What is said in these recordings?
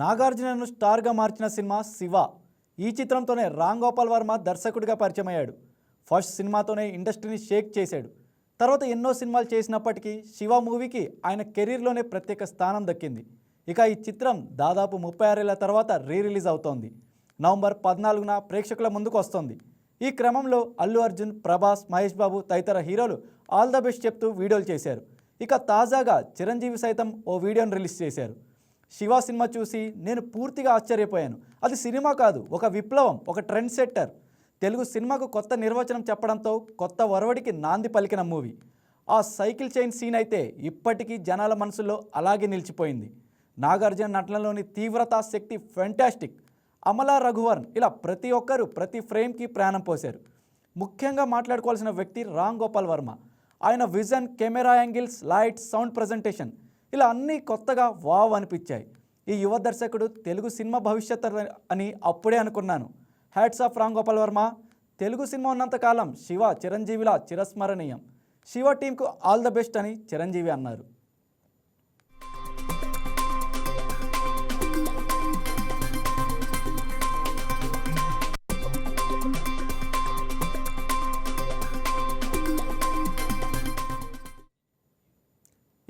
నాగార్జునను స్టార్గా మార్చిన సినిమా శివ. ఈ చిత్రంతోనే రామ్ గోపాల్ వర్మ దర్శకుడిగా పరిచయం అయ్యాడు ఫస్ట్ సినిమాతోనే ఇండస్ట్రీని షేక్ చేశాడు. తర్వాత ఎన్నో సినిమాలు చేసినప్పటికీ శివ మూవీకి ఆయన కెరీర్లోనే ప్రత్యేక స్థానం దక్కింది. ఇక ఈ చిత్రం దాదాపు ముప్పై ఆరేళ్ళ తర్వాత రీ రిలీజ్ అవుతోంది. నవంబర్ పద్నాలుగున ప్రేక్షకుల ముందుకు వస్తోంది. ఈ క్రమంలో అల్లు అర్జున్ ప్రభాస్ మహేష్ బాబు తదితర హీరోలు ఆల్ ద బెస్ట్ చెప్తూ వీడియోలు చేశారు. ఇక తాజాగా చిరంజీవి సైతం ఓ వీడియోను రిలీజ్ చేశారు. శివ సినిమా చూసి నేను పూర్తిగా ఆశ్చర్యపోయాను. అది సినిమా కాదు ఒక విప్లవం ఒక ట్రెండ్ సెట్టర్ తెలుగు సినిమాకు కొత్త నిర్వచనం చెప్పడంతో కొత్త ఒరవడికి నాంది పలికిన మూవీ. ఆ సైకిల్ చైన్ సీన్ అయితే ఇప్పటికీ జనాల మనసులో అలాగే నిలిచిపోయింది. నాగార్జున నటనలోని తీవ్రత శక్తి ఫెంటాస్టిక్ అమలా రఘువర్న్ ఇలా ప్రతి ఒక్కరూ ప్రతి ఫ్రేమ్కి ప్రాణం పోశారు. ముఖ్యంగా మాట్లాడుకోవాల్సిన వ్యక్తి రామ్ గోపాల్ వర్మ. ఆయన vision camera angles lights sound presentation. ఇలా అన్నీ కొత్తగా వావ్ అనిపించాయి. ఈ యువ దర్శకుడు తెలుగు సినిమా భవిష్యత్ అని అప్పుడే అనుకున్నాను. Hats off Ram Gopal Varma. Telugu cinema ఉన్నంతకాలం శివ చిరంజీవిలా చిరస్మరణీయం. శివ టీంకు ఆల్ ద బెస్ట్ అని చిరంజీవి అన్నారు.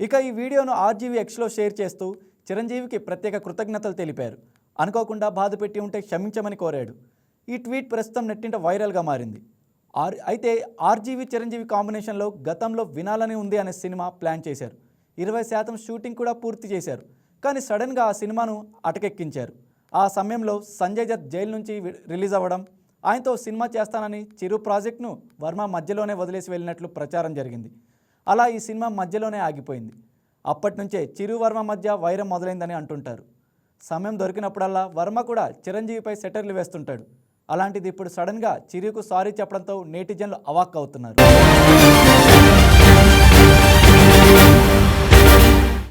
ఇక ఈ వీడియోను ఆర్జీవీ ఎక్స్లో షేర్ చేస్తూ చిరంజీవికి ప్రత్యేక కృతజ్ఞతలు తెలిపారు. అనుకోకుండా బాధ పెట్టి ఉంటే క్షమించమని కోరాడు. ఈ ట్వీట్ ప్రస్తుతం నెట్టింట వైరల్గా మారింది. ఆర్ అయితే ఆర్జీవి చిరంజీవి కాంబినేషన్లో గతంలో వినాలని ఉంది అనే సినిమా ప్లాన్ చేశారు. ఇరవై శాతం షూటింగ్ కూడా పూర్తి చేశారు. కానీ సడన్గా ఆ సినిమాను అటకెక్కించారు. ఆ సమయంలో సంజయ్ దత్ జైలు నుంచి రిలీజ్ అవ్వడం ఆయనతో సినిమా చేస్తానని చిరు ప్రాజెక్ట్ను వర్మ మధ్యలోనే వదిలేసి వెళ్ళినట్లు ప్రచారం జరిగింది. అలా ఈ సినిమా మధ్యలోనే ఆగిపోయింది. అప్పటి నుంచే చిరు వర్మ మధ్య వైరం మొదలైందని అంటుంటారు. సమయం దొరికినప్పుడల్లా వర్మ కూడా చిరంజీవిపై సెటర్లు వేస్తుంటాడు. అలాంటిది ఇప్పుడు సడన్గా చిరుకు సారీ చెప్పడంతో నేటిజన్లు అవాక్ అవుతున్నారు